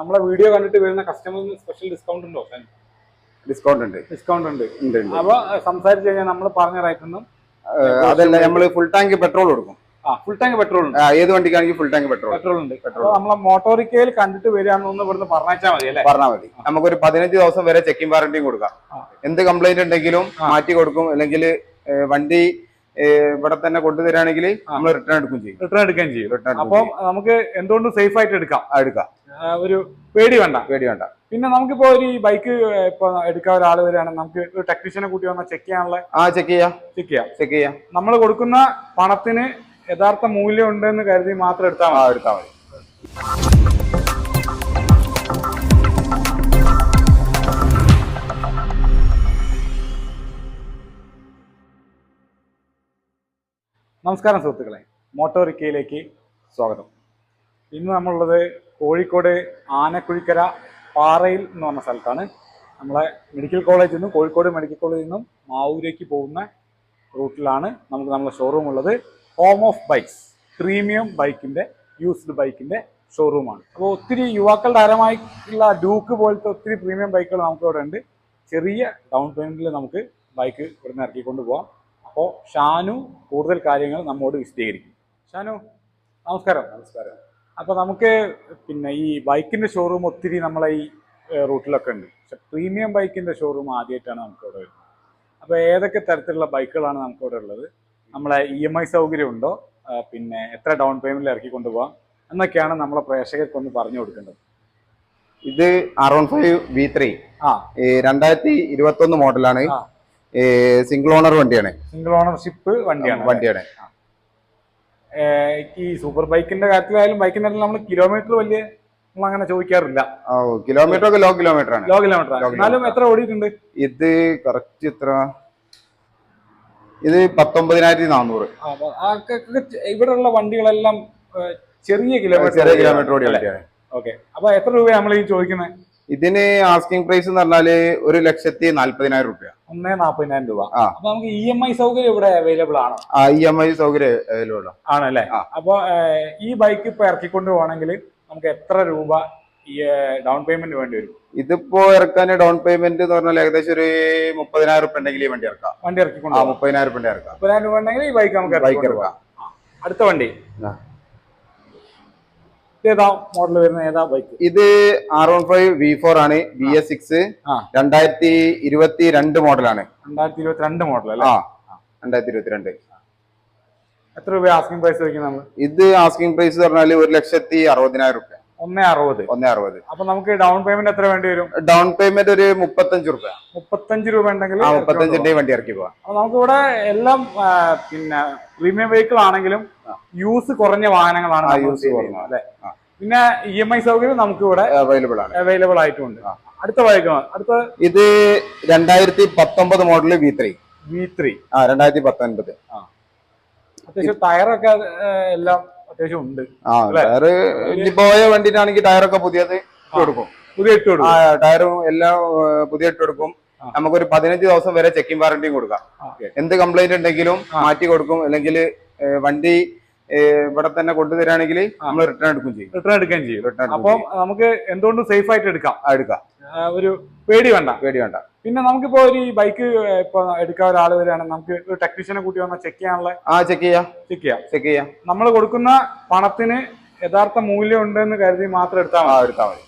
നമ്മളെ വീഡിയോ കണ്ടിട്ട് വരുന്ന കസ്റ്റമറിന് സ്പെഷ്യൽ ഡിസ്കൗണ്ട് ഉണ്ടോ ഡിസ്കൗണ്ട് ഉണ്ട്. ഡിസ്കൗണ്ട് ഉണ്ട്. അപ്പൊ സംസാരിച്ചു കഴിഞ്ഞാൽ നമ്മൾ പറഞ്ഞ റേറ്റ് ഒന്നും അതല്ല നമ്മൾ ഫുൾ ടാങ്ക് പെട്രോൾ കൊടുക്കും. ആ ഫുൾ ടാങ്ക് പെട്രോൾ ഉണ്ട്. ഏത് വണ്ടിക്കാണെങ്കിൽ ഫുൾ ടാങ്ക് പെട്രോൾ പെട്രോൾ ഉണ്ട്. പെട്രോൾ നമ്മളെ മോട്ടോറിക്കയിൽ കണ്ടിട്ട് വരികയാണെന്ന് ഇവിടുന്ന് പറഞ്ഞാൽ മതി അല്ലേ? പറഞ്ഞാൽ മതി. നമുക്കൊരു പതിനഞ്ച് ദിവസം വരെ ചെക്കിംഗ് വാറണ്ടിയും കൊടുക്കാം. എന്ത് കംപ്ലൈന്റ് ഉണ്ടെങ്കിലും മാറ്റി കൊടുക്കും. അല്ലെങ്കിൽ വണ്ടി ഇവിടെ തന്നെ കൊണ്ടുതരാണെങ്കിൽ നമ്മൾ റിട്ടേൺ എടുക്കും ചെയ്യും. റിട്ടേൺ എടുക്കുകയും ചെയ്യും. റിട്ടേൺ അപ്പം നമുക്ക് എന്തുകൊണ്ടും സേഫ് ആയിട്ട് എടുക്കാം. എടുക്കാം. ഒരു പേടി വേണ്ട. പേടി വേണ്ട. പിന്നെ നമുക്കിപ്പോ ഒരു ഈ ബൈക്ക് ഇപ്പൊ എടുക്കാൻ ഒരാൾ വരികയാണെങ്കിൽ നമുക്ക് ഒരു ടെക്നീഷ്യനെ കൂട്ടി വന്നാൽ ചെക്ക് ചെയ്യാനുള്ള ആ ചെക്ക് ചെയ്യാം. ചെക്ക് ചെയ്യാം. ചെക്ക് ചെയ്യാം. നമ്മൾ കൊടുക്കുന്ന പണത്തിന് യഥാർത്ഥ മൂല്യം ഉണ്ടെന്ന് കരുതി മാത്രം എടുത്താൽ എടുത്താൽ മതി. നമസ്കാരം സുഹൃത്തുക്കളെ. മോട്ടോറിക്കയിലേക്ക് സ്വാഗതം. ഇന്ന് നമ്മളുള്ളത് കോഴിക്കോട് ആനക്കുഴിക്കര പാറയിൽ എന്ന് പറഞ്ഞ സ്ഥലത്താണ്. നമ്മളെ മെഡിക്കൽ കോളേജിൽ നിന്നും കോഴിക്കോട് മെഡിക്കൽ കോളേജിൽ നിന്നും മാവൂരേക്ക് പോകുന്ന റൂട്ടിലാണ് നമുക്ക് നമ്മുടെ ഷോറൂം ഉള്ളത്. ഹോം ഓഫ് ബൈക്സ് പ്രീമിയം ബൈക്കിന്റെ യൂസ്ഡ് ബൈക്കിന്റെ ഷോറൂമാണ് അപ്പോൾ ഒത്തിരി യുവാക്കളുടെ താരമായിട്ടുള്ള ഡ്യൂക്ക് പോലത്തെ ഒത്തിരി പ്രീമിയം ബൈക്കുകൾ നമുക്ക് ഇവിടെ ഉണ്ട്. ചെറിയ ഡൗൺ പേയ്മെന്റിൽ നമുക്ക് ബൈക്ക് ഇവിടുന്ന് ഇറക്കിക്കൊണ്ട് പോവാം. അപ്പോൾ ഷാനു കൂടുതൽ കാര്യങ്ങൾ നമ്മോട് വിശദീകരിക്കും. ഷാനു നമസ്കാരം. നമസ്കാരം. അപ്പോൾ നമുക്ക് പിന്നെ ഈ ബൈക്കിന്റെ ഷോറൂം ഒത്തിരി നമ്മളെ ഈ റൂട്ടിലൊക്കെ ഉണ്ട്. പക്ഷെ പ്രീമിയം ബൈക്കിന്റെ ഷോറൂം ആദ്യമായിട്ടാണ് നമുക്ക് ഇവിടെ വരുന്നത്. അപ്പോൾ ഏതൊക്കെ തരത്തിലുള്ള ബൈക്കുകളാണ് നമുക്ക് ഇവിടെ ഉള്ളത്? നമ്മളെ ഇ എം ഐ സൗകര്യം ഉണ്ടോ പിന്നെ എത്ര ഡൗൺ പേയ്മെന്റിൽ ഇറക്കി കൊണ്ടുപോകാം എന്നൊക്കെയാണ് നമ്മളെ പ്രേക്ഷകർക്ക് ഒന്ന് പറഞ്ഞു കൊടുക്കേണ്ടത്. ഇത് R one five V three ആ. രണ്ടായിരത്തി ഇരുപത്തി ഒന്ന് മോഡലാണ്. സിംഗിൾ ഓണർ വണ്ടിയാണ്. സിംഗിൾ ഓണർഷിപ്പ് വണ്ടിയാണ്. വണ്ടിയാണ്. ഈ സൂപ്പർ ബൈക്കിന്റെ കാര്യത്തിലായാലും ബൈക്കിന്റെ നമ്മൾ കിലോമീറ്റർ വലിയ നമ്മൾ അങ്ങനെ ചോദിക്കാറില്ല. കിലോമീറ്റർ ഒക്കെ ലോ കിലോമീറ്റർ ആണ്. ലോ കിലോമീറ്റർ എന്നാലും എത്ര ഓടിയിട്ടുണ്ട്? ഇത് കറക്റ്റ് എത്ര ഇത് പത്തൊമ്പതിനായിരത്തി നാനൂറ് ഇവിടെ ഉള്ള വണ്ടികളെല്ലാം ചെറിയ കിലോമീറ്റർ ചെറിയ കിലോമീറ്റർ ഓടിയ? വണ്ടിയാണ്. ഓക്കെ. അപ്പൊ എത്ര രൂപയാണ് നമ്മൾ ഈ ചോദിക്കുന്നത് ഇതിന് ആസ്കിംഗ് പ്രൈസ് എന്ന് പറഞ്ഞാൽ ഒരു ലക്ഷത്തി നാല്പതിനായിരം രൂപ ഒന്നേ നാപ്പതിനായിരം രൂപ. അപ്പൊ നമുക്ക് ഇ എം ഐ സൗകര്യം ഇവിടെ അവൈലബിൾ ആണ് ആ ഇ എം ഐ സൗകര്യം അവൈലബിൾ ആണ്. ആണല്ലേ. അപ്പൊ ഈ ബൈക്ക് ഇപ്പൊ ഇറക്കിക്കൊണ്ട് പോകണമെങ്കിൽ നമുക്ക് എത്ര രൂപ ഈ ഡൗൺ പേയ്മെന്റ് വേണ്ടി വരും ഇതിപ്പോ ഇറക്കാൻ ഡൗൺ പേയ്മെന്റ് എന്ന് പറഞ്ഞാൽ ഏകദേശം ഒരു മുപ്പതിനായിരം രൂപ ഉണ്ടെങ്കിൽ വണ്ടി ഇറക്കാം വണ്ടി ഇറക്കിക്കൊണ്ട്. മുപ്പതിനായിരം രൂപ ഇറക്കാം മുപ്പതിനായിരം രൂപ ഉണ്ടെങ്കിൽ ഈ ബൈക്ക് നമുക്ക് ബൈക്ക് ഇറക്കാം അടുത്ത വണ്ടി. ഏതാ മോഡൽ വരുന്ന ഏതാ ബൈക്ക് ഇത് R one five V four ആണ് ബി എസ് സിക്സ് രണ്ടായിരത്തി ഇരുപത്തി രണ്ട് മോഡലാണ് രണ്ടായിരത്തി ഇരുപത്തി രണ്ട് മോഡൽ അല്ലേ? ആ. രണ്ടായിരത്തി ഇരുപത്തിരണ്ട് എത്ര രൂപ ആസ്കിംഗ് പ്രൈസ് വയ്ക്കുന്നത് നമ്മൾ ഇത് ആസ്കിംഗ് പ്രൈസ് പറഞ്ഞാൽ ഒരു ലക്ഷത്തി അറുപതിനായിരം റുപ്യ. ഒന്നേ അറുപത്. ഒന്നേ അറുപത്. അപ്പൊ നമുക്ക് ഡൗൺ പേയ്മെന്റ് എത്ര വേണ്ടി വരും? ഡൗൺ പേയ്മെന്റ് ഒരു മുപ്പത്തഞ്ച് രൂപ. മുപ്പത്തഞ്ച് രൂപ ഉണ്ടെങ്കിൽ ആ മുപ്പത്തഞ്ചിന്റെ വണ്ടി ഇറക്കി പോവാം. അപ്പൊ നമുക്കിവിടെ എല്ലാം പിന്നെ പ്രീമിയം വെഹിക്കിൾ ആണെങ്കിലും യൂസ് കുറഞ്ഞ വാഹനങ്ങളാണ് ആ, കുറഞ്ഞ. ചെയ്യുന്നത്, അല്ലേ? പിന്നെ ഇ എം ഐ സൗകര്യം നമുക്ക് ഇവിടെ അവൈലബിൾ ആണ്. അവൈലബിൾ ആയിട്ടുണ്ട്. അടുത്ത ബൈക്ക് അടുത്ത ഇത് രണ്ടായിരത്തി പത്തൊമ്പത് model V three V three ആ രണ്ടായിരത്തി പത്തൊൻപത് അത്യാവശ്യം ടയറൊക്കെ എല്ലാം അത്യാവശ്യം ഉണ്ട്. ആ ടയർ ഇനി പോയ വണ്ടിയിലാണെങ്കിൽ ടയറൊക്കെ പുതിയത് ഇട്ട് കൊടുക്കും. പുതിയ ഇട്ട് ആ കൊടുക്കും ടയറും എല്ലാം പുതിയ ഇട്ട് കൊടുക്കും. നമുക്കൊരു പതിനഞ്ച് ദിവസം വരെ ചെക്കിംഗ് വാറന്റിയും കൊടുക്കാം. എന്ത് കംപ്ലൈന്റ് ഉണ്ടെങ്കിലും. മാറ്റി കൊടുക്കും. അല്ലെങ്കിൽ വണ്ടി ഇവിടെ തന്നെ കൊണ്ടുതരാണെങ്കിൽ നമ്മൾ റിട്ടേൺ എടുക്കും ചെയ്യും. റിട്ടേൺ എടുക്കുകയും ചെയ്യും. റിട്ടേൺ അപ്പം നമുക്ക് എന്തുകൊണ്ടും സേഫ് ആയിട്ട് എടുക്കാം. എടുക്കാം. ഒരു പേടി വേണ്ട. പേടി വേണ്ട. പിന്നെ നമുക്കിപ്പോ ഒരു ബൈക്ക് ഇപ്പൊ എടുക്കാൻ ഒരാൾ വരികയാണെങ്കിൽ നമുക്ക് ഒരു ടെക്നീഷ്യനെ കൂട്ടി വന്നാൽ ചെക്ക് ചെയ്യാനുള്ള ആ ചെക്ക് ചെയ്യാം. ചെക്ക് ചെയ്യാം. ചെക്ക് ചെയ്യാം. നമ്മൾ കൊടുക്കുന്ന പണത്തിന് യഥാർത്ഥ മൂല്യം ഉണ്ടെന്ന് കരുതി മാത്രം എടുത്താൽ എടുത്താൽ മതി.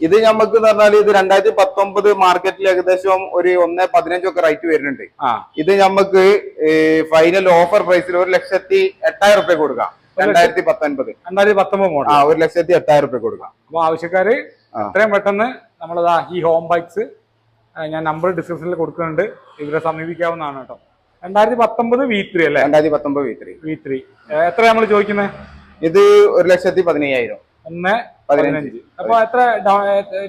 ഇത് നമുക്ക് പറഞ്ഞാൽ ഇത് രണ്ടായിരത്തി പത്തൊമ്പത് മാർക്കറ്റിൽ ഏകദേശം ഒരു ഒന്ന് പതിനഞ്ചൊക്കെ റേറ്റ് വരുന്നുണ്ട്. ആ. ഇത് നമുക്ക് ഫൈനൽ ഓഫർ പ്രൈസിൽ ഒരു ലക്ഷത്തി എട്ടായിരം റുപ്യ കൊടുക്കാം. രണ്ടായിരത്തി പത്തൊൻപത് രണ്ടായിരത്തി പത്തൊമ്പത് മോഡൽ ആ ഒരു ലക്ഷത്തി എട്ടായിരം റുപ്യ കൊടുക്കാം. അപ്പൊ ആവശ്യക്കാര്. എത്രയും പെട്ടെന്ന് നമ്മളതാ ഈ ഹോം ബൈക്സ് ഞാൻ നമ്പർ ഡിസ്ക്രിപ്ഷനിൽ കൊടുക്കുന്നുണ്ട്. ഇവരെ സമീപിക്കാവുന്നതാണ് കേട്ടോ. രണ്ടായിരത്തി പത്തൊമ്പത് വി ത്രീ അല്ലേ? രണ്ടായിരത്തി പത്തൊമ്പത് വി ത്രീ വി ത്രീ എത്ര നമ്മൾ ചോദിക്കുന്നത് ഇത് ഒരു ലക്ഷത്തി പതിനയ്യായിരം. ഒന്ന് പതിനഞ്ച്. അപ്പൊ എത്ര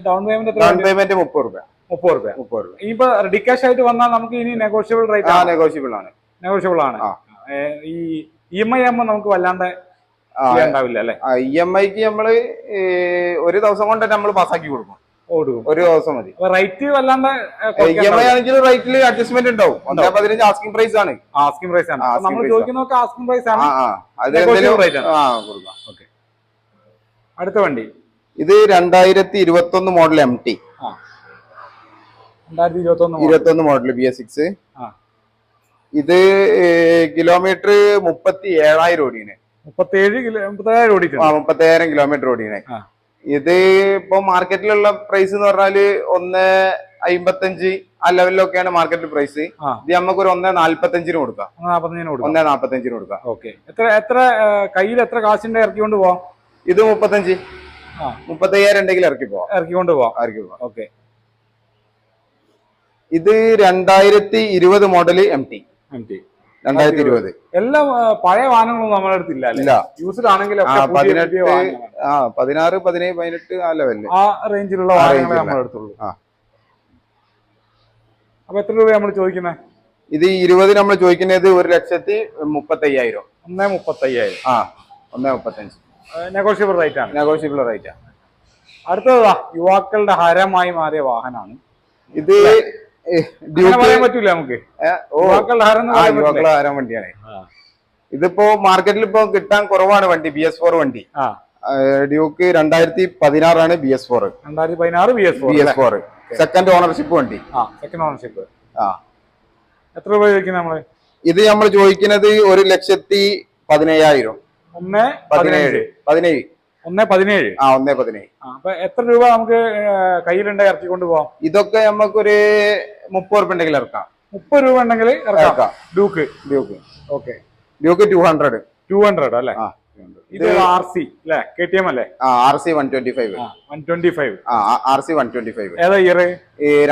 ഡൗൺ പേയ്മെന്റ് എത്ര ഡൗൺ പേയ്മെന്റ് മുപ്പത് രൂപ മുപ്പത് രൂപ മുപ്പത് രൂപ ഇനിയിപ്പോ റെഡി ക്യാഷ് ആയിട്ട് വന്നാൽ നമുക്ക് ഇനി നെഗോഷ്യബിൾ റേറ്റ് നെഗോഷ്യബിൾ ആണ്. നെഗോഷ്യബിൾ ആണ്. ഈ ഇ എം ഐ ആകുമ്പോൾ നമുക്ക് വല്ലാണ്ട് ഇ എം ഐക്ക് നമ്മൾ ഒരു ദിവസം കൊണ്ട് നമ്മൾ പാസ്സാക്കി കൊടുക്കും. ഒരു ദിവസം മതി. റൈറ്റ് വല്ലാണ്ട് ഇ എം ഐ ആണെങ്കിൽ റേറ്റിൽ അഡ്ജസ്റ്റ്മെന്റ് ഉണ്ടാവും. ഒന്നേ പതിനഞ്ച് ആസ്കിംഗ് പ്രൈസ് ആണ്. ആസ്കിംഗ് പ്രൈസ് ആണ്. നമ്മൾ ചോദിക്കുന്നൊക്കെ ആസ്കിംഗ് പ്രൈസ് ആണ്. ആ അത് Negotiable എന്തെങ്കിലും rate ആണ്. ആ കൊടുക്കാം. അടുത്ത വണ്ടി. ഇത് രണ്ടായിരത്തി ഇരുപത്തി ഒന്ന് മോഡൽ എം ടി ഇരുപത്തി ഒന്ന് മോഡൽ ബി എസ് സിക്സ് ഇത് കിലോമീറ്റർ മുപ്പത്തി ഏഴായിരം ഓടിയാണ് മുപ്പത്തേഴ് കിലോ മുപ്പത്തേഴ് ആ മുപ്പത്തി ഏഴായിരം കിലോമീറ്റർ ഓടിയാണ് ഇത് ഇപ്പൊ മാർക്കറ്റിലുള്ള പ്രൈസ് എന്ന് പറഞ്ഞാൽ ഒന്ന് അമ്പത്തഞ്ച് ആ ലെവലിലൊക്കെയാണ് മാർക്കറ്റ് പ്രൈസ് ഇത് നമുക്ക് ഒരു ഒന്നേ നാല്പത്തഞ്ചിന് കൊടുക്കാം. ഒന്ന് നാല്പത്തഞ്ചിന് കൊടുക്കാം. ഓക്കെ. എത്ര എത്ര കയ്യിൽ എത്ര കാശിന്റെ ഇറക്കിക്കൊണ്ട് പോവാം? ഇത് മുപ്പത്തഞ്ച്. മുപ്പത്തയ്യായിരം ഉണ്ടെങ്കിൽ ഇറക്കി പോവാം. ഇറക്കിക്കൊണ്ട് പോവാം. ഇറക്കി പോവാം. ഓക്കെ. ഇത് രണ്ടായിരത്തി ഇരുപത് model M T M T രണ്ടായിരത്തി ഇരുപത്. എല്ലാ പഴയ വാഹനങ്ങളും നമ്മുടെ അടുത്തില്ല ഇല്ല. യൂസ്ഡ് ആണെങ്കിൽ ആ പതിനെട്ട് പതിനാറ് പതിനേഴ് പതിനെട്ട് ആ ലെവലിൽ ആ റേഞ്ചിലുള്ള വാഹനങ്ങളെ. നമ്മുടെ അടുത്തുള്ളൂ. അപ്പൊ എത്ര രൂപ നമ്മൾ ചോദിക്കുന്നത് ഇത് ഇരുപത് നമ്മൾ ചോദിക്കുന്നത് ഒരു ലക്ഷത്തി മുപ്പത്തയ്യായിരം. ഒന്നേ മുപ്പത്തയ്യായിരം. ആ ഒന്നേ മുപ്പത്തഞ്ച്. നെഗോഷ്യബിൾ റേറ്റ് ആണ്. നെഗോഷ്യബിൾ റേറ്റ് ആണ്. അടുത്തതാ യുവാക്കളുടെ ഹരമായി മാറിയ വാഹനമാണ് ഇത് പറ്റൂല നമുക്ക്. യുവാക്കളുടെ ഹരം വണ്ടിയാണ് ഇതിപ്പോ മാർക്കറ്റിൽ ഇപ്പോ കിട്ടാൻ കുറവാണ് വണ്ടി ബി എസ് ഫോർ വണ്ടി. ഡ്യൂക്ക് രണ്ടായിരത്തി പതിനാറാണ് ബി എസ് ഫോർ രണ്ടായിരത്തി പതിനാറ് B S B S four second ownership വണ്ടി. ആ സെക്കൻഡ് ഓണർഷിപ്പ് ആ. എത്ര രൂപ ചോദിക്കുന്നത് നമ്മൾ? ഇത് നമ്മൾ ചോദിക്കുന്നത് ഒരു ലക്ഷത്തി പതിനയ്യായിരം. ഒന്ന് പതിനേഴ്. പതിനേഴ്. ഒന്ന് പതിനേഴ്. ആ ഒന്നേ പതിനേഴ്. അപ്പൊ എത്ര രൂപ നമുക്ക് കയ്യിലുണ്ടായി ഇറക്കി കൊണ്ടുപോകാം ഇതൊക്കെ നമുക്കൊരു മുപ്പത് രൂപ ഉണ്ടെങ്കിൽ ഇറക്കാം. മുപ്പത് രൂപ ഉണ്ടെങ്കിൽ ഇറക്കാം. Duke. Duke. Okay. Duke two hundred two hundred അല്ലേ? ഇത് ആർ സി അല്ലേ? കെ ടി എം അല്ലേ? R C one twenty five one twenty five ആ R C one twenty five ഏതാ ഇയർ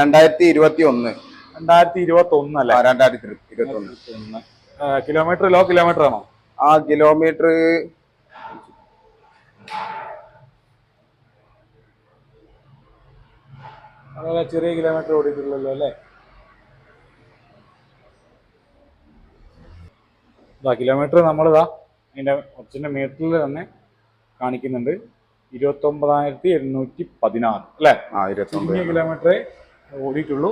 രണ്ടായിരത്തി ഇരുപത്തി ഒന്ന് രണ്ടായിരത്തി ഇരുപത്തി ഒന്ന് അല്ലേ രണ്ടായിരത്തി ഇരുപത്തി ഒന്ന് കിലോമീറ്റർ ലോ കിലോമീറ്റർ ആണോ? ആ കിലോമീറ്റർ ചെറിയ കിലോമീറ്റർ ഓടിയിട്ടുള്ളല്ലോ അല്ലേ? ഇതാ കിലോമീറ്റർ നമ്മളിതാ അതിന്റെ ഒറിജിനൽ മീറ്ററിൽ തന്നെ കാണിക്കുന്നുണ്ട്. ഇരുപത്തി ഒമ്പതായിരത്തി എണ്ണൂറ്റി പതിനാറ് അല്ലേ? ആ ഇരുപത്തി ഒമ്പത് ചുരുങ്ങിയ കിലോമീറ്റർ ഓടിയിട്ടുള്ളൂ.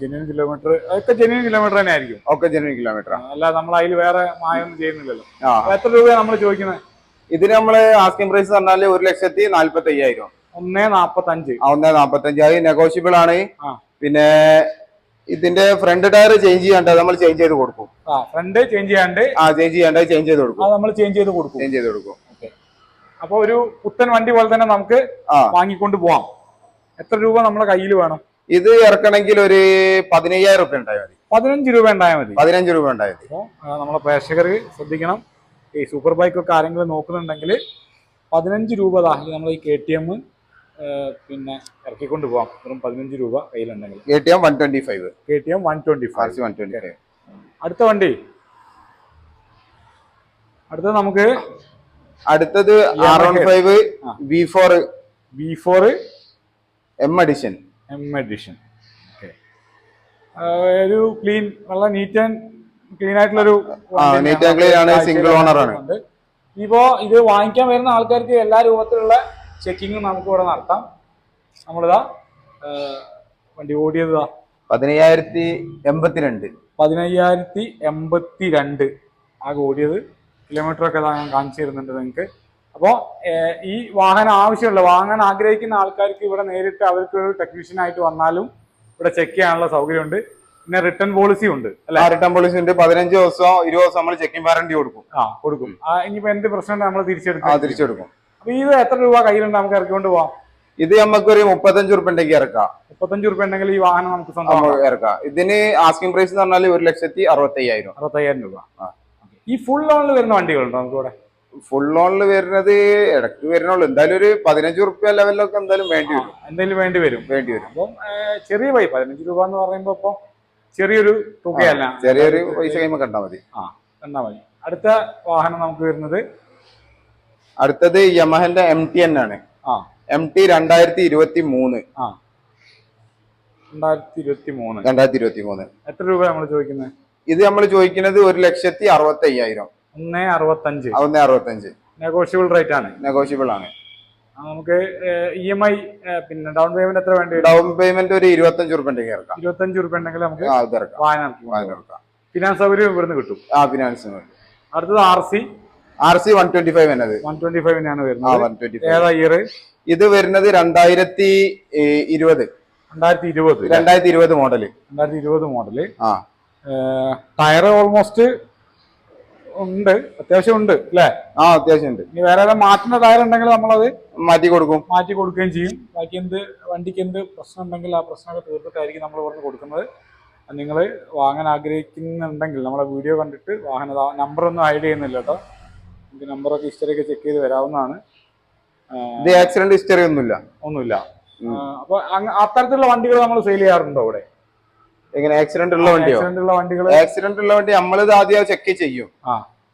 ജെന്യൂൻ കിലോമീറ്റർ അതൊക്കെ ജെന്യൂൻ കിലോമീറ്റർ തന്നെ ആയിരിക്കും. ഒക്കെ ജനുവൻ കിലോമീറ്റർ അല്ല നമ്മൾ അതിൽ വേറെ മായൊന്നും ചെയ്യുന്നില്ലല്ലോ. എത്ര രൂപയാണ് നമ്മൾ ചോദിക്കുന്നത് ഇതിന് നമ്മൾ ആസ്കിംഗ് പ്രൈസ് പറഞ്ഞാൽ ഒരു ലക്ഷത്തി നാല്പത്തി അയ്യായിരം ഒന്നേ നാപ്പത്തഞ്ച്. ഒന്നേ നാപ്പത്തഞ്ച്. അത് നെഗോഷ്യബിൾ ആണ്. പിന്നെ ഇതിന്റെ ഫ്രണ്ട് ടയർ ചേഞ്ച് ചെയ്യാണ്ട് നമ്മൾ ചേഞ്ച് ചെയ്ത് കൊടുക്കും. ആ ഫ്രണ്ട് ചേഞ്ച് ചെയ്യാണ്ട് ആ ചേഞ്ച് ചെയ്യാണ്ട് ചേഞ്ച് ചെയ്ത് കൊടുക്കും. അത് നമ്മൾ ചേഞ്ച് ചെയ്ത് കൊടുക്കും. ചേഞ്ച് ചെയ്ത് കൊടുക്കും. അപ്പൊ ഒരു പുത്തൻ വണ്ടി പോലെ തന്നെ നമുക്ക് വാങ്ങിക്കൊണ്ട് പോവാം. എത്ര രൂപ നമ്മളെ കയ്യിൽ വേണം? ഇത് ഇറക്കണമെങ്കിൽ ഒരു പതിനയ്യായിരം റുപ്യ ഉണ്ടായാൽ മതി. പതിനഞ്ച് രൂപ ഉണ്ടായാൽ മതി. പതിനഞ്ച് രൂപ ഉണ്ടായാൽ മതി. അപ്പോൾ നമ്മളെ പ്രേക്ഷകർ ശ്രദ്ധിക്കണം. ഈ സൂപ്പർ ബൈക്കൊക്കെ ആരെങ്കിലും നോക്കുന്നുണ്ടെങ്കിൽ പതിനഞ്ച് രൂപ നമ്മൾ ഈ കെ ടി എം പിന്നെ ഇറക്കിക്കൊണ്ട് പോവാം. വെറും പതിനഞ്ച് രൂപ കയ്യിലുണ്ടെങ്കിൽ. K T M one twenty five K T M one twenty five one twenty five അടുത്ത വണ്ടി. അടുത്തത് നമുക്ക് അടുത്തത് R one five. V four V four M edition M edition ഒരു ക്ലീൻ നല്ല നീറ്റ് ആൻഡ് ക്ലീൻ ആയിട്ടുള്ളൊരു ഒരു ആണ്, single owner ആണ്. ഇപ്പോ ഇത് വാങ്ങിക്കാൻ വരുന്ന ആൾക്കാർക്ക് എല്ലാ രൂപത്തിലുള്ള ചെക്കിങ്ങും നമുക്ക് ഇവിടെ നടത്താം. നമ്മളിതാ വണ്ടി ഓടിയതാ. പതിനയ്യായിരത്തി എൺപത്തിരണ്ട്. പതിനയ്യായിരത്തി എൺപത്തി രണ്ട് ആകെ ഓടിയത്. കിലോമീറ്റർ ഒക്കെ ഞാൻ കാണിച്ചു തരുന്നുണ്ട് നിങ്ങൾക്ക്. അപ്പോൾ ഈ വാഹനം ആവശ്യമുള്ള വാങ്ങാൻ ആഗ്രഹിക്കുന്ന ആൾക്കാർക്ക് ഇവിടെ നേരിട്ട് അവർക്ക് ഒരു ടെക്നീഷ്യൻ ആയിട്ട് വന്നാലും ഇവിടെ ചെക്ക് ചെയ്യാനുള്ള സൗകര്യമുണ്ട്. പിന്നെ റിട്ടേൺ പോളിസി ഉണ്ട് അല്ല? ആ റിട്ടേൺ പോളിസി ഉണ്ട്. പതിനഞ്ച് ദിവസം ഇരുപത് ദിവസം നമ്മൾ ചെക്കിംഗ് വാറണ്ടി കൊടുക്കും. ആ കൊടുക്കും. ഇനിയിപ്പോ എന്ത് പ്രശ്നം നമ്മൾ ആ തിരിച്ചെടുക്കും തിരിച്ചെടുക്കും. അപ്പൊ ഇത് എത്ര രൂപ കയ്യിലുണ്ട് നമുക്ക് ഇറക്കിക്കൊണ്ട് പോവാം? ഇത് നമുക്കൊരു മുപ്പത്തഞ്ച് റുപ്യ ഉണ്ടെങ്കിൽ ഇറക്കാം. മുപ്പത്തഞ്ച് റുപ്യ ഉണ്ടെങ്കിൽ ഈ വാഹനം നമുക്ക് സ്വന്തം ഇറക്കാം. ഇതിന് ആസ്കിംഗ് പ്രൈസ് എന്ന് പറഞ്ഞാൽ ഒരു ലക്ഷത്തി അറുപത്തയ്യായിരം. അറുപത്തയ്യായിരം രൂപ. ഈ ഫുൾ ലോണിൽ വരുന്ന വണ്ടികളുണ്ടോ നമുക്ക് ഇവിടെ ഫുൾ ലോണിൽ വരുന്നത് ഇടയ്ക്ക് വരുന്നുള്ളൂ. എന്തായാലും ഒരു പതിനഞ്ച് റുപ്യ ലെവലിലൊക്കെ എന്തായാലും വേണ്ടി വരും. എന്തായാലും വേണ്ടി വരും. വേണ്ടി വരും. അപ്പം ചെറിയ പൈ പതിനഞ്ച് രൂപ എന്ന് പറയുമ്പോ ഇപ്പൊ ചെറിയൊരു തുകയല്ല. ചെറിയൊരു പൈസ കഴിയുമ്പോൾ കണ്ടാൽ മതി. ആ കണ്ടാൽ മതി. അടുത്ത വാഹനം നമുക്ക് വരുന്നത് അടുത്തത് യമഹന്റെ എം ടി എൻ ആണ്. എം ടി രണ്ടായിരത്തി ഇരുപത്തി മൂന്ന് രണ്ടായിരത്തി ഇരുപത്തി മൂന്ന് എത്ര രൂപ നമ്മൾ ചോദിക്കുന്നത് ഇത് നമ്മൾ ചോദിക്കുന്നത് ഒരു ലക്ഷത്തി അറുപത്തി അയ്യായിരം ഒന്നേ അറുപത്തഞ്ച്. ഒന്ന് അറുപത്തഞ്ച്. നെഗോഷ്യബിൾ റേറ്റ് ആണ്. നെഗോഷ്യബിൾ ആണ്. നമുക്ക് ഇ എം ഐ പിന്നെ ഡൗൺ പേയ്മെന്റ് എത്ര വേണ്ടി ഡൗൺ പേയ്മെന്റ് ഒരു ഇരുപത്തഞ്ച് റുപ്യ ഉണ്ടെങ്കിൽ ഇറക്കാം. ഇരുപത്തഞ്ച് റുപ്യ ഉണ്ടെങ്കിൽ നമുക്ക് വായന ഫിനാൻസ് സൗകര്യം ഇവിടുന്ന് കിട്ടും. ആ ഫിനാൻസ് അടുത്തത് R C. R C one twenty five എന്നത്. വൺ ട്വന്റി ഫൈവിനാണ് വരുന്നത്. ഏതാ ഇയർ ഇത് വരുന്നത് രണ്ടായിരത്തി ഇരുപത്. രണ്ടായിരത്തി ഇരുപത് രണ്ടായിരത്തി ഇരുപത് മോഡൽ രണ്ടായിരത്തി ഇരുപത് മോഡൽ ആ. ടയർ ഓൾമോസ്റ്റ് ഉണ്ട്. അത്യാവശ്യം ഉണ്ട് അല്ലേ? ആ അത്യാവശ്യം ഉണ്ട്. ഇനി വേറെ ഏതാ മാറ്റുന്ന ടയർ ഉണ്ടെങ്കിൽ നമ്മളത് മാറ്റി കൊടുക്കും. മാറ്റി കൊടുക്കുകയും ചെയ്യും. ബാക്കി എന്ത് വണ്ടിക്ക് എന്ത് പ്രശ്നം ഉണ്ടെങ്കിൽ ആ പ്രശ്നമൊക്കെ തീർത്തിട്ടായിരിക്കും നമ്മൾ ഇവിടുന്ന് കൊടുക്കുന്നത്. നിങ്ങൾ വാങ്ങാൻ ആഗ്രഹിക്കുന്നുണ്ടെങ്കിൽ നമ്മളെ വീഡിയോ കണ്ടിട്ട് വാഹന നമ്പറൊന്നും ഹൈഡ് ചെയ്യുന്നില്ല കേട്ടോ. നമുക്ക് നമ്പറൊക്കെ ഹിസ്റ്ററിയൊക്കെ ചെക്ക് ചെയ്ത് വരാവുന്നതാണ്. ഇത് ആക്സിഡന്റ് ഹിസ്റ്ററി ഒന്നുമില്ല. ഒന്നുമില്ല. അപ്പൊ അത്തരത്തിലുള്ള വണ്ടികൾ നമ്മൾ സെയിൽ ചെയ്യാറുണ്ടോ ഇവിടെ എങ്ങനെ ആക്സിഡന്റ് ഉള്ള വണ്ടിയോ? ആക്സിഡന്റ് ഉള്ള വണ്ടികൾ. ആക്സിഡന്റ് ഉള്ള വണ്ടി നമ്മളിത് ആദ്യം ചെക്ക് ചെയ്യും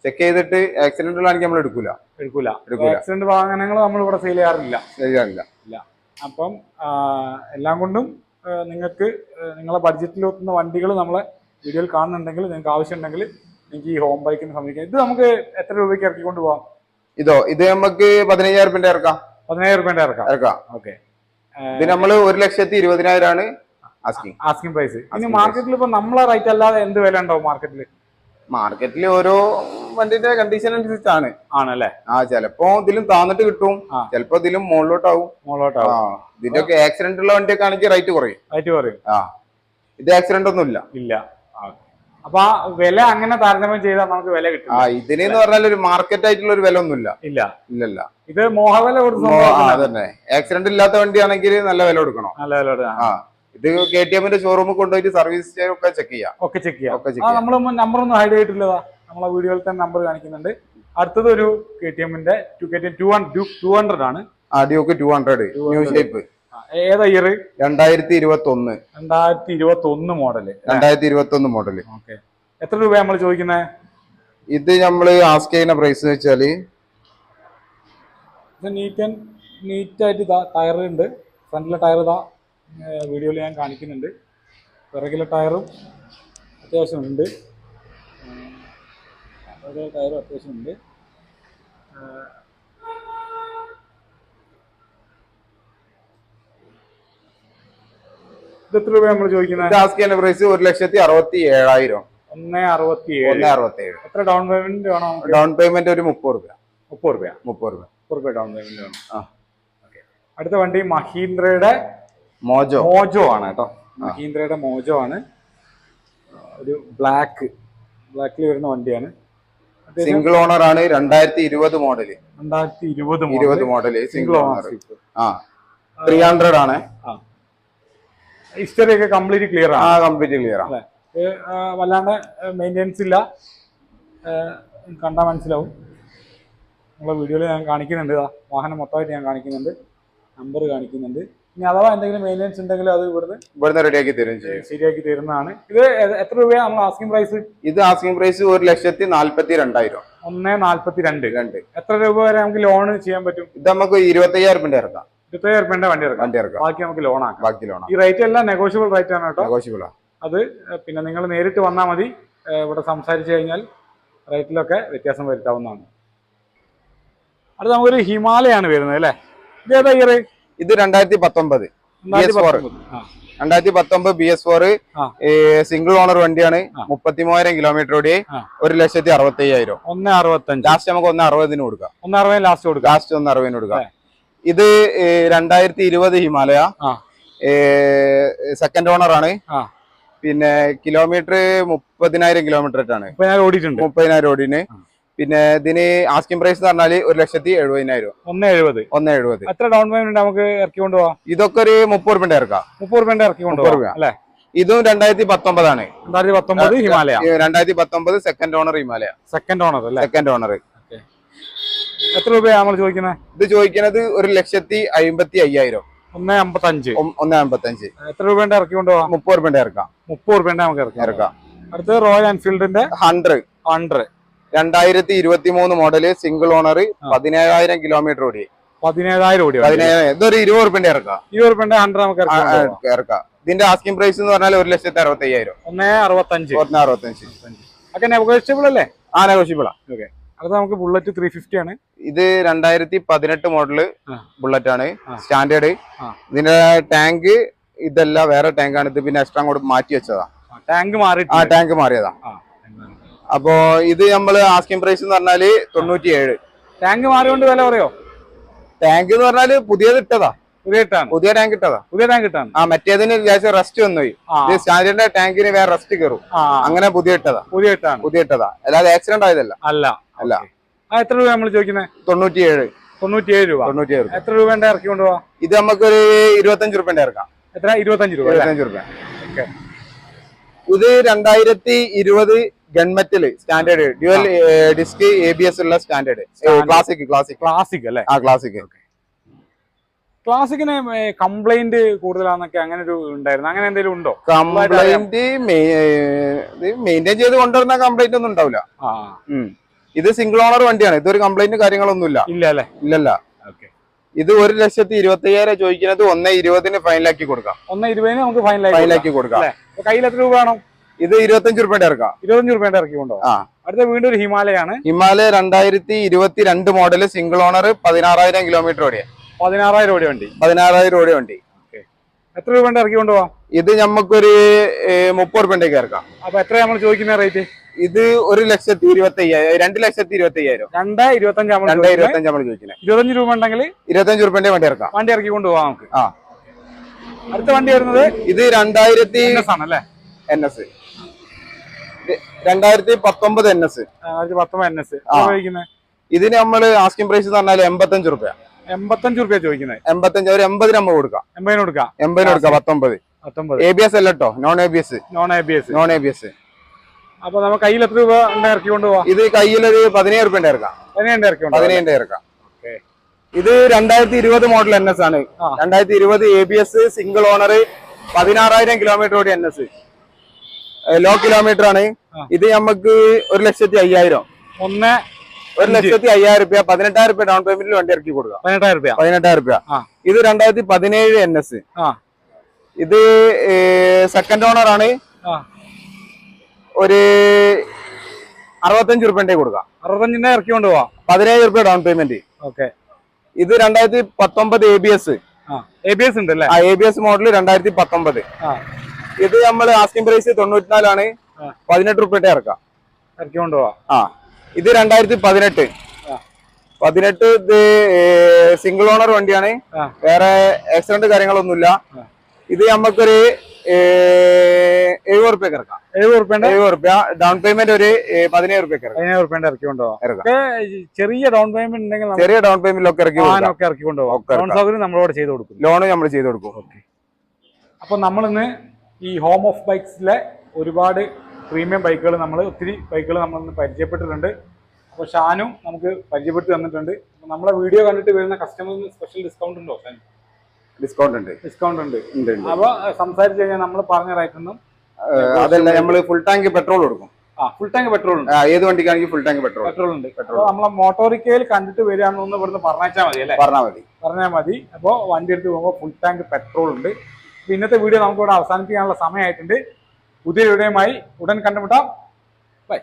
ചെക്ക് ചെയ്തിട്ട് ആക്സിഡന്റ് ഉള്ളതാണെങ്കിൽ നമ്മൾ എടുക്കൂല. എടുക്കൂല. എടുക്കൂല. ആക്സിഡന്റ് വാഹനങ്ങൾ നമ്മൾ ഇവിടെ സെയിൽ ചെയ്യാറില്ല. ചെയ്യാറില്ല. ഇല്ല. അപ്പം എല്ലാം കൊണ്ടും നിങ്ങൾക്ക് നിങ്ങളെ ബഡ്ജറ്റിൽ ഒത്തുന്ന വണ്ടികൾ നമ്മളെ വീഡിയോയിൽ കാണുന്നുണ്ടെങ്കിൽ നിങ്ങൾക്ക് ആവശ്യമുണ്ടെങ്കിൽ നിങ്ങൾക്ക് ഈ ഹോം ബൈക്കിന് സമീപിക്കാം ഇത് നമുക്ക് എത്ര രൂപയ്ക്ക് ഇറക്കിക്കൊണ്ട് പോവാം ഇതോ ഇത് നമുക്ക് പതിനയ്യായിരം റുപ്യന്റെ ഇറക്കാം. പതിനായിരം രൂപേന്റെ ഇറക്കാം. ഇറക്കാം. ഓക്കെ. ഇത് നമ്മൾ ഒരു ലക്ഷത്തി ഇരുപതിനായിരം ആണ് ആസ്കിംഗ് പ്രൈസ് ഇനി മാർക്കറ്റിൽ ഇപ്പൊ നമ്മളെ റേറ്റ് അല്ലാതെ എന്ത് വില ഉണ്ടാവും മാർക്കറ്റിൽ മാർക്കറ്റിൽ ഓരോ വണ്ടിന്റെ കണ്ടീഷൻ അനുസരിച്ചാണ്. ആണല്ലേ? ആ ചിലപ്പോ ഇതിലും താന്നിട്ട് കിട്ടും. ചിലപ്പോ ഇതിലും മുകളിലോട്ടാവും. മുകളിലോട്ടാവും. ഇതിന്റെ ഒക്കെ ആക്സിഡന്റ് ഉള്ള വണ്ടിയൊക്കെ ആണെങ്കിൽ റേറ്റ് കുറയും. റേറ്റ് കുറയും. ആ. ഇത് ആക്സിഡന്റ് ഒന്നും ഇല്ല ഇല്ല. അപ്പൊ ആ വില അങ്ങനെ താരതമ്യം ചെയ്താൽ നമുക്ക് വില കിട്ടും. ആ ഇതിനെന്ന് പറഞ്ഞാൽ ഒരു മാർക്കറ്റ് ആയിട്ടുള്ള ഒരു വില ഒന്നുമില്ല ഇല്ല. ഇല്ലല്ല. ഇത് മോഹവില കൊടുക്കുന്നു ആക്സിഡന്റ് ഇല്ലാത്ത വണ്ടിയാണെങ്കിൽ നല്ല വില കൊടുക്കണം. നല്ല വില കൊടുക്കണം. ആ ഇത് കെ ടി എമ്മിന്റെ ഷോറൂമിൽ കൊണ്ടുപോയിട്ട് സർവീസ് ഒക്കെ ചെക്ക് ചെയ്യാം. ഒക്കെ ചെക്ക് ചെയ്യാം. ഒക്കെ ചെക്ക് നമ്മൾ നമ്പർ ഒന്നും ഹൈഡ് ചെയ്തിട്ടില്ലതാ. നമ്മളെ വീഡിയോയിൽ തന്നെ നമ്പർ കാണിക്കുന്നുണ്ട്. അടുത്തത് ഒരു കെ ടി എമ്മിന്റെ two K T M two hundred two hundred ആണ് ആ Duke two hundred new shape ഏതാ ഇയർ രണ്ടായിരത്തി ഇരുപത്തി ഒന്ന് രണ്ടായിരത്തി ഇരുപത്തി ഒന്ന് മോഡൽ രണ്ടായിരത്തി ഇരുപത്തി ഒന്ന് മോഡൽ ഓക്കെ. എത്ര രൂപ നമ്മൾ ചോദിക്കുന്നത് ഇത് നമ്മൾ ആസ്ക് ചെയ്യുന്ന പ്രൈസ് എന്ന് വെച്ചാൽ ഇത് നീറ്റ് നീറ്റായിട്ട് ഇതാ ടയർ ഉണ്ട് ഫ്രണ്ടിലെ ടയർ ഇതാ വീഡിയോയിൽ ഞാൻ കാണിക്കുന്നുണ്ട്. പിറകിലെ ടയറും അത്യാവശ്യം ഉണ്ട്. ടയറും അത്യാവശ്യം ഉണ്ട്. ഇത് എത്ര രൂപ നമ്മൾ ചോദിക്കുന്നത്? ഇത് ആസ്ക് ചെയ്യുന്ന പ്രൈസ് ഒരു ലക്ഷത്തി അറുപത്തി ഏഴായിരം. ഒന്ന് അറുപത്തി ഒന്ന് അറുപത്തി ഏഴ് എത്ര ഡൗൺ പേയ്മെന്റ് വേണോ ഡൗൺ പേയ്മെന്റ് ഒരു മുപ്പത് രൂപ. മുപ്പത് രൂപ മുപ്പത് രൂപ. മുപ്പത് രൂപ ഡൗൺ പേയ്മെന്റ് വേണം. ആ. അടുത്ത വണ്ടി മഹീന്ദ്രയുടെ മോജോ. മോജോ ആണ് കേട്ടോ. മഹീന്ദ്രയുടെ മോജോ ആണ്. ഒരു ബ്ലാക്ക് ബ്ലാക്കിൽ വരുന്ന വണ്ടിയാണ്. സിംഗിൾ ഓണർ ആണ്. രണ്ടായിരത്തി ഇരുപത് മോഡൽ രണ്ടായിരത്തി ഇരുപത് ഇരുപത് മോഡൽ സിംഗിൾ ഓണർ ആ. ത്രീ ഹൺഡ്രഡ് ആണ്. ഹിസ്റ്ററി ഒക്കെ കംപ്ലീറ്റ് ക്ലിയർ ആ ആണ്. കംപ്ലീറ്റ് ക്ലിയർ ആണ് വല്ലാണ്ട് മെയിന്റെനൻസ് ഇല്ല. കണ്ടാൽ മനസ്സിലാവും. നമ്മളെ വീഡിയോയിൽ ഞാൻ കാണിക്കുന്നുണ്ട് വാഹനം മൊത്തമായിട്ട് ഞാൻ കാണിക്കുന്നുണ്ട്. നമ്പർ കാണിക്കുന്നുണ്ട്. ഇനി അഥവാ എന്തെങ്കിലും മെയിന്റെനൻസ് ഉണ്ടെങ്കിൽ അത് ഇവിടുന്ന് ഇവിടുന്ന് റെഡിയാക്കി തരും ശരിയാക്കി തരുന്നതാണ്. ഇത് എത്ര രൂപയാണ് നമ്മൾ ആസ്കിംഗ് പ്രൈസ് ഇത് ആസ്കിംഗ് പ്രൈസ് ഒരു ലക്ഷത്തി നാല്പത്തി രണ്ടായിരം ഒന്ന് നാല്പത്തി രണ്ട്. രണ്ട് എത്ര രൂപ വരെ നമുക്ക് ലോൺ ചെയ്യാൻ പറ്റും? ഇത് നമുക്ക് ഇരുപത്തയ്യായിരം രൂപ ഇറക്കാം. ഇരുപത്തയ്യായിരം രൂപേന്റെ വണ്ടി ഇറക്കാം വണ്ടി ഇറക്കാം ബാക്കി നമുക്ക് ലോൺ ആക്കാം. ബാക്കി ലോണാ ഈ റേറ്റ് എല്ലാം നെഗോഷ്യബിൾ റേറ്റ് ആണ് കേട്ടോ. നെഗോഷ്യബിളാ അത് പിന്നെ നിങ്ങൾ നേരിട്ട് വന്നാൽ മതി. ഇവിടെ സംസാരിച്ചു കഴിഞ്ഞാൽ റേറ്റിലൊക്കെ വ്യത്യാസം വരുത്താവുന്നതാണ്. അടുത്ത നമുക്കൊരു ഹിമാലയാണ് വരുന്നത് അല്ലേ? ഇത് ഏതാ ഇയർ ഇത് രണ്ടായിരത്തി പത്തൊമ്പത് രണ്ടായിരത്തി പത്തൊമ്പത് B S four. Single owner വണ്ടിയാണ്. മുപ്പത്തി മൂവായിരം കിലോമീറ്റർ ഓടി. ഒരു ലക്ഷത്തി അറുപത്തി അയ്യായിരം ഒന്ന് അറുപത്തഞ്ച്. ലാസ്റ്റ് നമുക്ക് ഒന്ന് അറുപതിന് കൊടുക്കാം. ഒന്ന് അറുപതിന് ലാസ്റ്റ് കൊടുക്കാം. ലാസ്റ്റ് ഒന്ന് അറുപതിന് കൊടുക്കാം. ഇത് രണ്ടായിരത്തി ഇരുപത് ഹിമാലയ. സെക്കൻഡ് ഓണർ ആണ്. പിന്നെ കിലോമീറ്റർ മുപ്പതിനായിരം കിലോമീറ്റർ ആയിട്ടാണ് മുപ്പതിനായിരം ഓടിന് പിന്നെ ഇതിന് ആസ്കിംഗ് പ്രൈസ് എന്ന് പറഞ്ഞാൽ ഒരു ലക്ഷത്തി എഴുപതിനായിരം ഒന്ന് എഴുപത്. ഒന്ന് എഴുപത്. എത്ര ഡൗൺ പേയ്മെന്റ് നമുക്ക് ഇറക്കി കൊണ്ടുപോകാം ഇതൊക്കെ ഒരു മുപ്പത് റുപ്യന്റെ ഇറക്കാം. മുപ്പത് രൂപ ഇറക്കി കൊണ്ടുപോകാം അല്ലെ? ഇതും രണ്ടായിരത്തി പത്തൊമ്പതാണ് രണ്ടായിരത്തി പത്തൊമ്പത് ഹിമാലയ. രണ്ടായിരത്തി പത്തൊമ്പത് second owner Himalaya. Second owner അല്ലേ? സെക്കൻഡ് ഓണർ എത്ര രൂപയാണ് നമ്മൾ ചോദിക്കുന്നത് ഇത് ചോദിക്കുന്നത് ഒരു ലക്ഷത്തി അമ്പത്തി അയ്യായിരം. ഒന്ന് അമ്പത്തഞ്ച്. ഒന്നേ അമ്പത്തഞ്ച്. എത്ര രൂപേന്റെ ഇറക്കി കൊണ്ടുപോകാം മുപ്പത് രൂപയുടെ ഇറക്കാം. മുപ്പത് രൂപേന്റെ നമുക്ക് ഇറക്കാം. ഇറക്കാം. അടുത്ത് റോയൽ എൻഫീൽഡിന്റെ ഹൺഡ്രഡ് ഹൺഡ്രഡ് രണ്ടായിരത്തി ഇരുപത്തി മൂന്ന് മോഡൽ സിംഗിൾ ഓണർ പതിനേഴായിരം കിലോമീറ്റർ ഓടി. പതിനേഴായിരം ഓടി പതിനേഴായിരം ഇതൊരു ഇരുപത് റുപ്യന്റെ ഇറക്കാം. ഇരുപത് രൂപേന്റെ ഹൺഡ്രഡ് നമുക്ക്. ഇറക്കാം. ഇതിന്റെ ആസ്കിംഗ് പ്രൈസ് എന്ന് പറഞ്ഞാൽ ഒരു ലക്ഷത്തി അറുപത്തി അയ്യായിരം ഒന്നേ അറുപത്തഞ്ച്. ഒന്നേ അറുപത്തഞ്ച്. ഒക്കെ നെഗോഷ്യബിൾ അല്ലേ? ആ നെഗോഷ്യബിളാ ഓക്കെ അടുത്ത നമുക്ക് ബുള്ളറ്റ് ത്രീ ഫിഫ്റ്റി ആണ്. ഇത് രണ്ടായിരത്തി പതിനെട്ട് മോഡൽ ബുള്ളറ്റ് ആണ് സ്റ്റാൻഡേർഡ്. ഇതിന്റെ ടാങ്ക് ഇതല്ല വേറെ ടാങ്ക് ആണ്. ഇത് പിന്നെ എക്സ്ട്രാ അങ്ങോട്ട് മാറ്റി വെച്ചതാ. ടാങ്ക് മാറി ആ ടാങ്ക് മാറിയതാ. അപ്പോ ഇത് നമ്മൾ ആസ്കിംഗ് പ്രൈസ് എന്ന് പറഞ്ഞാൽ തൊണ്ണൂറ്റി ഏഴ് ടാങ്ക് മാറിയോണ്ട് വില പറയോ ടാങ്ക് എന്ന് പറഞ്ഞാൽ പുതിയത് ഇട്ടതാ. പുതിയ ടാങ്ക് പുതിയ ടാങ്ക് ഇട്ടതാ. പുതിയ ടാങ്ക് ഇട്ടാണ്. ആ മറ്റേതിന് വിചാരിച്ച റെസ്റ്റ് വന്നുപോയി. ഇത് സ്റ്റാൻഡേർഡിന്റെ ടാങ്കിന് വേറെ റെസ്റ്റ് കയറും അങ്ങനെ പുതിയ ഇട്ടതാ. പുതിയ ഇട്ടാണ്. പുതിയ ഇട്ടതാ. അല്ലാതെ ആക്സിഡന്റ് ആയതല്ല. അല്ല. അല്ല. ആ എത്ര രൂപ നമ്മൾ ചോദിക്കുന്നത് തൊണ്ണൂറ്റിയേഴ്. തൊണ്ണൂറ്റിയേഴ് രൂപ. തൊണ്ണൂറ്റിയേഴ് എത്ര രൂപേന്റെ ഇറക്കി കൊണ്ടുപോവാ? ഇത് നമുക്കൊരു ഇരുപത്തഞ്ച് രൂപേന്റെ ഇറക്കാം. എത്ര? ഇരുപത്തഞ്ച് രൂപ ഇരുപത്തഞ്ച് രൂപ. Okay. ഇത് രണ്ടായിരത്തി ഇരുപത് gunmetal standard. Dual disc A B S ഉള്ള സ്റ്റാൻഡേർഡ്. ക്ലാസിക് ക്ലാസിക് ക്ലാസിക് അല്ലേ? ആ ക്ലാസിക് ക്ലാസിക്കിന് കംപ്ലൈന്റ് കൂടുതലാന്നൊക്കെ അങ്ങനെ ഒരു ഉണ്ടായിരുന്നു. അങ്ങനെ എന്തെങ്കിലും ഉണ്ടോ? കംപ്ലൈന്റ് മെയിന്റെയിൻ ചെയ്ത് കൊണ്ടുവരുന്ന കംപ്ലൈന്റ് ഒന്നും ഉണ്ടാവില്ല. ആ. ഇത് സിംഗിൾ ഓണർ വണ്ടിയാണ്. ഇതൊരു കംപ്ലൈന്റ് കാര്യങ്ങളൊന്നുമില്ല. ഇല്ല അല്ലേ? ഇല്ലല്ല. ഇത് ഒരു ലക്ഷത്തി ഇരുപത്തി അയ്യായിരം ചോദിക്കുന്നത് ഒന്ന് ഇരുപതിന് ഫൈനലാക്കി കൊടുക്കാം. ഒന്ന് ഇരുപതിന് നമുക്ക് ഫൈനലാക്കി കൊടുക്കാം. കയ്യിൽ എത്ര രൂപ വേണം? ഇത് ഇരുപത്തഞ്ച് രൂപയുടെ ഇറക്കാം. ഇരുപത്തഞ്ച് രൂപയുടെ ഇറക്കി കൊണ്ടോ ആ. അടുത്ത വീണ്ടും ഒരു ഹിമാലയാണ്. ഹിമാലയ രണ്ടായിരത്തി ഇരുപത്തി രണ്ട് മോഡൽ സിംഗിൾ ഓണർ പതിനാറായിരം കിലോമീറ്റർ ഓടിയ. പതിനാറായിരം രൂപ വണ്ടി. പതിനാറായിരം ഓടിയ വണ്ടി. എത്ര രൂപയുടെ ഇറക്കി കൊണ്ടുപോവാം ഇത് നമുക്കൊരു മുപ്പത് രൂപയുടെ ഇറക്കാം. അപ്പൊ എത്ര നമ്മൾ ചോദിക്കുന്ന റേറ്റ് ഇത് ഒരു ലക്ഷത്തി ഇരുപത്തി അയ്യായിരം രണ്ട് ലക്ഷത്തി ഇരുപത്തി അയ്യായിരം രണ്ടാ ഇരുപത്തി നമ്മൾ രണ്ട് ഇരുപത്തി നമ്മൾ ചോദിക്കുന്നത് ഇരുപത്തഞ്ച് രൂപ ഉണ്ടെങ്കിൽ ഇരുപത്തഞ്ച് റുപ്യന്റെ വണ്ടി ഇറക്കാം. വണ്ടി ഇറക്കി കൊണ്ടുപോവാം നമുക്ക്. ആ. അടുത്ത വണ്ടി വരുന്നത് ഇത് രണ്ടായിരത്തി ആണല്ലേ? എൻ എസ് രണ്ടായിരത്തി പത്തൊമ്പത് എൻ എസ് പത്തൊമ്പത് എൻ എസ് ഇതിന് നമ്മൾ ആസ്കിംഗ് പ്രൈസ് പറഞ്ഞാൽ എൺപത്തഞ്ച് റുപ്യ എൺപത്തഞ്ച് രൂപ ചോദിക്കുന്നത് എൺപത്തഞ്ച് ഒരു എൺപതിന് നമ്മൾ കൊടുക്കാം. എൺപതിന് കൊടുക്കാം. എൺപതിന് കൊടുക്കാം പത്തൊമ്പത്. പത്തൊമ്പത്. എ ബി എസ് അല്ല കേട്ടോ non A B S non A B S non A B S അപ്പൊ നമുക്ക് കയ്യിൽ എത്ര രൂപ ഇറക്കി കൊണ്ടുപോവാം ഇത് കയ്യിലൊരു പതിനേഴ് രൂപ ഇറക്കാം. പതിനേഴ് ഇറക്കി പതിനേഴ് ഇറക്കാം. ഇത് രണ്ടായിരത്തി ഇരുപത് മോഡൽ എൻ എസ് ആണ്. രണ്ടായിരത്തി ഇരുപത് A B S single owner പതിനാറായിരം കിലോമീറ്റർ ഓടി എൻ എസ് ലോ കിലോമീറ്റർ ആണ്. ഇത് നമുക്ക് ഒരു ലക്ഷത്തി അയ്യായിരം. ഒന്ന് ഒരു ലക്ഷത്തി അയ്യായിരം രൂപ പതിനെട്ടായിരം രൂപ ഡൗൺ പേയ്മെന്റിൽ വണ്ടി ഇറക്കി കൊടുക്കാം. പതിനെട്ടായിരം രൂപ പതിനെട്ടായിരം രൂപ ഇത് രണ്ടായിരത്തി പതിനേഴ് എൻ എസ് ഇത് സെക്കൻഡ് ഓണർ ആണ്. ഒരു അറുപത്തഞ്ച് റുപ്യന്റെ കൊടുക്കാം. അറുപത്തഞ്ചിന്റെ ഇറക്കി കൊണ്ടുപോവാം പതിനേഴ് റുപ്യ ഡൗൺ പേയ്മെന്റ് ഓക്കെ. ഇത് രണ്ടായിരത്തി പത്തൊമ്പത് A B S A B S ഉണ്ട് അല്ലേ ആ എ ബി എസ് മോഡൽ രണ്ടായിരത്തി പത്തൊമ്പത് ഇത് നമ്മൾ ആസ്കിംഗ് പ്രൈസ് തൊണ്ണൂറ്റിനാലാണ്. പതിനെട്ട് റുപ്യന്റെ ഇറക്കാം. ഇറക്കി കൊണ്ടുപോവാം ആ ഇത് രണ്ടായിരത്തി പതിനെട്ട്. പതിനെട്ട് ഇത് സിംഗിൾ ഓണർ വണ്ടിയാണ്. വേറെ ആക്സിഡന്റ് കാര്യങ്ങളൊന്നുമില്ല. ഇത് നമുക്കൊരു എഴുപത് റുപ്യ ഇറക്കാം. എഴുപത് റുപ്യ എഴുപത് റുപ്യ ഡൗൺ പേയ്മെന്റ് ഒരു പതിനേഴ് റുപ്യ പതിനേഴ് റുപ്യന്റെ ഇറക്കി. കൊണ്ടുപോകാം ചെറിയ ഡൗൺ പേയ്മെന്റ് ഉണ്ടെങ്കിൽ ചെറിയ ഡൗൺ പേയ്മെന്റിലൊക്കെ ഇറക്കി ഒക്കെ ഇറക്കി. കൊണ്ടുപോകാം ലോൺ സൗകര്യം നമ്മളോട് ചെയ്ത് കൊടുക്കും. ലോണ് നമ്മൾ ചെയ്ത് കൊടുക്കും. അപ്പൊ നമ്മളിന്ന് ഈ ഹോം ഓഫ് ബൈക്സിലെ ഒരുപാട് പ്രീമിയം ബൈക്കുകൾ നമ്മൾ ഒത്തിരി ബൈക്കുകൾ നമ്മൾ ഇന്ന് പരിചയപ്പെട്ടിട്ടുണ്ട്. അപ്പോൾ ഷാനും നമുക്ക് പരിചയപ്പെടുത്തി തന്നിട്ടുണ്ട്. അപ്പോൾ നമ്മളെ വീഡിയോ കണ്ടിട്ട് വരുന്ന കസ്റ്റമറിന് സ്പെഷ്യൽ ഡിസ്കൗണ്ട് ഉണ്ടോ ഷാൻ? ഡിസ്കൗണ്ട് ഉണ്ട്. ഡിസ്കൗണ്ട് ഉണ്ട്. ഉണ്ട്. അപ്പോൾ സംസാരിച്ച് കഴിഞ്ഞാൽ നമ്മൾ പറഞ്ഞ റേറ്റൊന്നും അതല്ല നമ്മൾ ഫുൾ ടാങ്ക് പെട്രോൾ കൊടുക്കും. ഫുൾ ടാങ്ക് പെട്രോൾ ഉണ്ട്. ഏത് വണ്ടിക്കാണെങ്കിൽ ഫുൾ ടാങ്ക് പെട്രോൾ പെട്രോൾ ഉണ്ട്. പെട്രോൾ നമ്മളെ മോട്ടോറിക്കയിൽ കണ്ടിട്ട് വരികയാണെന്ന് ഇവിടുന്ന് പറഞ്ഞാൽ മതി അല്ലേ? പറഞ്ഞാൽ മതി. പറഞ്ഞാൽ മതി. അപ്പോൾ വണ്ടി എടുത്ത് പോകുമ്പോൾ ഫുൾ ടാങ്ക് പെട്രോൾ ഉണ്ട്. ഇന്നത്തെ വീഡിയോ നമുക്ക് ഇവിടെ അവസാനിപ്പിക്കാനുള്ള സമയമായിട്ടുണ്ട്. പുതിയ വീഡിയോയുമായി ഉടൻ കണ്ടുമുട്ടാം. ബൈ